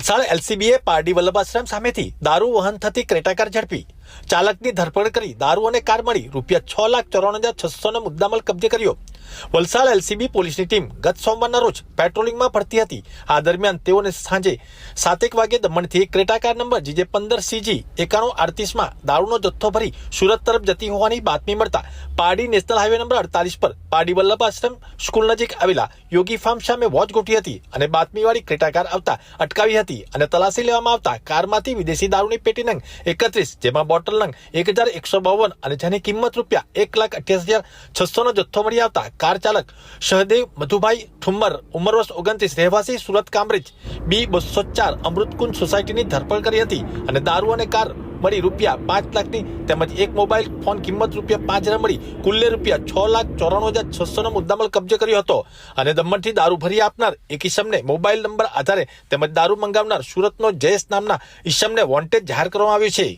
વલસાડ એલસીબીએ પારડી વલ્લભાશ્રમ સામેથી દારૂ વહન થતી ક્રેટા કાર ઝડપી. ચાલકની ધરપકડ કરી દારૂ અને કાર મળી રૂપિયા છ લાખ ચોરાણું હજાર છસો નો મુદ્દામાલ કબજે કર્યો. વલસાડ એલસીબી પોલીસની ટીમ ગત સોમવારના રોજ પેટ્રોલિંગમાં ફરતી હતી. આ દરમિયાન તેઓને સાંજે સાતેક વાગે દમણથી ક્રેટા કાર નંબર જીજે પંદર સીજી એકાણું અડતીસમાં દારૂનો જથ્થો ભરી સુરત તરફ જતી હોવાની બાતમી મળતા પારડી નેશનલ હાઈવે નંબર અડતાલીસ પર પારડી વલ્લભ આશ્રમ સ્કૂલ નજીક આવેલા યોગી ફાર્મ સામે વોચ ગોઠવી હતી અને બાતમીવાળી ક્રેટા કાર આવતા અટકાવી હતી અને તલાશી લેવામાં આવતા કારમાંથી વિદેશી દારૂની પેટી નંગ એકત્રીસ, જેમાં બોટલ નંગ એક હજાર એકસો બાવન અને જેની કિંમત રૂપિયા એક લાખ અઠ્યાસી હજાર છસોનો જથ્થો મળી આવતા કાર ચાલક સહદેવ મધુભાઈ ઠુમ્મર ઉંમર વર્ષ ઓગણત્રીસ. રહેવાસી સુરત કામરેજ. બી બસો ચાર અમૃતકુંજ સોસાયટીની ધરપકડ કરી હતી અને દારૂ અને કાર મળી રૂપિયા પાંચ લાખની તેમજ એક મોબાઈલ ફોન કિંમત રૂપિયા પાંચ હજાર મળી કુલ્લે રૂપિયા છ લાખ ચોરાણું હજાર છસોનો મુદ્દામાલ કબજે કર્યો હતો અને દમણથી દારૂ ભરી આપનાર એક ઈસમને મોબાઈલ નંબર આધારે તેમજ દારૂ મંગાવનાર સુરતનો જયેશ નામના ઈસમને વોન્ટેડ જાહેર કરવામાં આવ્યો છે.